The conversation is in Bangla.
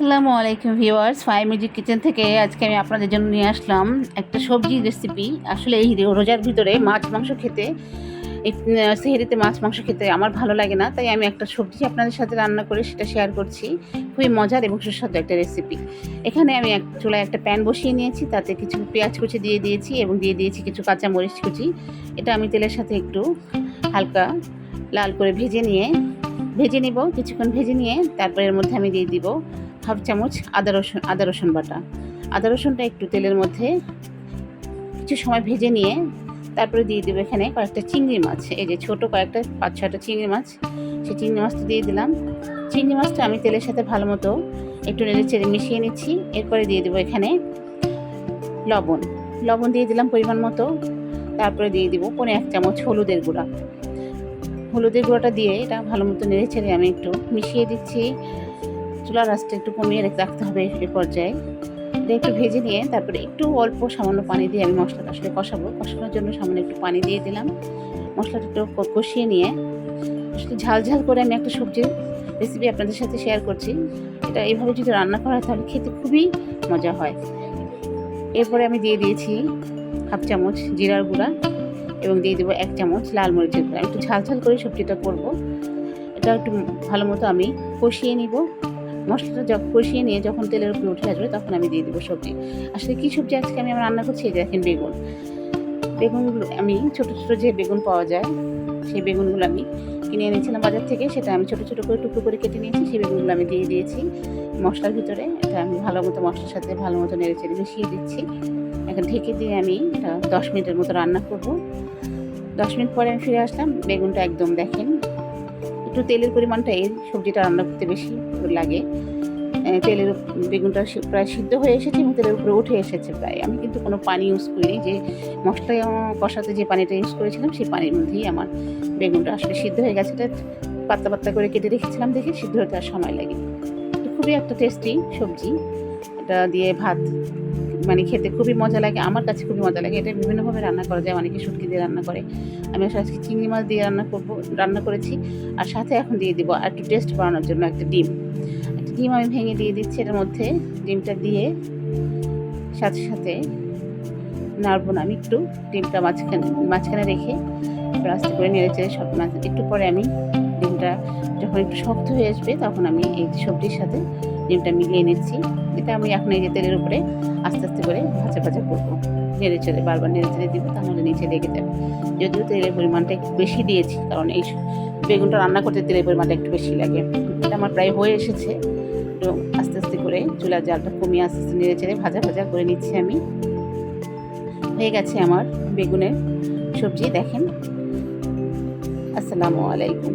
আসসালামু আলাইকুম ভিউয়ার্স, ফাই মিউজিক কিচেন থেকে আজকে আমি আপনাদের জন্য নিয়ে আসলাম একটা সবজি রেসিপি আসলে এই রোজার ভিতরে মাছ, মাংস খেতে সেহরিতে মাছ, মাংস খেতে আমার ভালো লাগে না, তাই আমি একটা সবজি আপনাদের সাথে রান্না করে সেটা শেয়ার করছি। খুবই মজার এবং সুস্বাদু একটা রেসিপি এখানে আমি এক চুলায় একটা প্যান বসিয়ে নিয়েছি, তাতে কিছু পেঁয়াজ কুচি দিয়ে দিয়েছি এবং দিয়ে দিয়েছি কিছু কাঁচা মরিচ কুচি। এটা আমি তেলের সাথে একটু হালকা লাল করে ভেজে নিয়ে, ভেজে নিব, কিছুক্ষণ ভেজে নিয়ে, তারপরে এর মধ্যে আমি দিয়ে দিব হাফ চামচ আদা রসুন আদা রসুন বাটা। আদা রসুনটা একটু তেলের মধ্যে কিছু সময় ভেজে নিয়ে তারপরে দিয়ে দেবো এখানে কয়েকটা চিংড়ি মাছ। এই যে ছোটো কয়েকটা, পাঁচ ছয়টা চিংড়ি মাছ, সেই চিংড়ি মাছটা দিয়ে দিলাম। চিংড়ি মাছটা আমি তেলের সাথে ভালো মতো একটু নেড়ে চেড়ে মিশিয়ে নিচ্ছি। এরপরে দিয়ে দেবো এখানে লবণ। লবণ দিয়ে দিলাম পরিমাণ মতো। তারপরে দিয়ে দিব পনে এক চামচ হলুদের গুঁড়া। হলুদের গুঁড়োটা দিয়ে এটা ভালো মতো নেড়ে ছেড়ে আমি একটু মিশিয়ে দিচ্ছি। চুলার আঁচটা একটু কমিয়ে রেখে রাখতে হবে এ পর্যায়ে। এটা একটু ভেজে নিয়ে তারপরে একটু অল্প সামান্য পানি দিয়ে আমি মশলাটা আসলে কষাবো। কষানোর জন্য সামান্য একটু পানি দিয়ে দিলাম। মশলাটা একটু কষিয়ে নিয়ে আসলে ঝাল ঝাল করে আমি একটা সবজির রেসিপি আপনাদের সাথে শেয়ার করছি। এটা এইভাবে যদি রান্না করা হয় তাহলে খেতে খুবই মজা হয়। এরপরে আমি দিয়ে দিয়েছি হাফ চামচ জিরার গুঁড়া এবং দিয়ে দেবো এক চামচ লাল মরিচের গুঁড়া। একটু ঝাল ঝাল করে সবজিটা করব। এটা একটু ভালো মতো আমি কষিয়ে নিব। মশলাটা যখন কষিয়ে নিয়ে যখন তেলের উপরে উঠে আসবে, তখন আমি দিয়ে দেবো সবজি। আসলে কী সবজি আজকে আমি আমার রান্না করছি দেখেন বেগুন। বেগুনগুলো আমি ছোটো ছোটো যে বেগুন পাওয়া যায়, সেই বেগুনগুলো আমি কিনে এনেছিলাম বাজার থেকে, সেটা আমি ছোটো ছোটো করে টুকরো করে কেটে নিয়েছি, সেই বেগুনগুলো আমি দিয়ে দিয়েছি মশলার ভিতরে। এটা আমি ভালো মতো মশলার সাথে ভালো মতো নেড়ে চেড়ে মিশিয়ে দিচ্ছি। এখন ঢেকে দিয়ে আমি এটা দশ মিনিটের মতো রান্না করব। দশ মিনিট পরে আমি ফিরে আসলাম, বেগুনটা একদম দেখেন একটু তেলের পরিমাণটা, এই সবজিটা রান্না করতে বেশি লাগে। তেলের বেগুনটা প্রায় সিদ্ধ হয়ে এসেছে এবং তেলের উপরে উঠে এসেছে প্রায়। আমি কিন্তু কোনো পানি ইউজ করিনি। যে মশলা কষাতে যে পানিটা ইউজ করেছিলাম, সেই পানির মধ্যেই আমার বেগুনটা আসলে সিদ্ধ হয়ে গেছে। এটা পাতলা পাতলা করে কেটে রেখেছিলাম দেখে সিদ্ধ হতে আর সময় লাগে খুবই একটা টেস্টি সবজি। এটা দিয়ে ভাত মানে খেতে খুবই মজা লাগে, আমার কাছে খুবই মজা লাগে। এটা বিভিন্নভাবে রান্না করা যায়, অনেকে শুটকি দিয়ে রান্না করে। আমি আসলে আজকে চিংড়ি মাছ দিয়ে রান্না করব, রান্না করেছি। আর সাথে এখন দিয়ে দিব আর একটু টেস্ট বাড়ানোর জন্য একটা ডিম। একটা ডিম আমি ভেঙে দিয়ে দিচ্ছি এটার মধ্যে ডিমটা দিয়ে সাথে সাথে নাড়বো না আমি একটু। ডিমটা মাঝখানে মাঝখানে রেখে এবার আস্তে করে নেড়ে চেড়ে সব মাছ একটু পরে আমি ডিমটা যখন একটু শক্ত হয়ে আসবে তখন আমি এই সবজির সাথে ডিমটা মিলিয়ে নিচ্ছি। এটা আমি এখন এই যে তেলের উপরে আস্তে আস্তে করে ভাজা ভাজা করব। নেড়ে চেড়ে বারবার নেড়ে চেড়ে দিব, তাহলে নিচে লেগে যাবে। যদিও তেলের পরিমাণটা একটু বেশি দিয়েছি, কারণ এই বেগুনটা রান্না করতে তেলের পরিমাণটা একটু বেশি লাগে। এটা আমার প্রায় হয়ে এসেছে। তো আস্তে আস্তে করে চুলার জালটা কমিয়ে আস্তে আস্তে নেড়ে চেড়ে ভাজা ভাজা করে নিচ্ছি আমি। হয়ে গেছে আমার বেগুনের সবজি, দেখেন। আসসালামু আলাইকুম।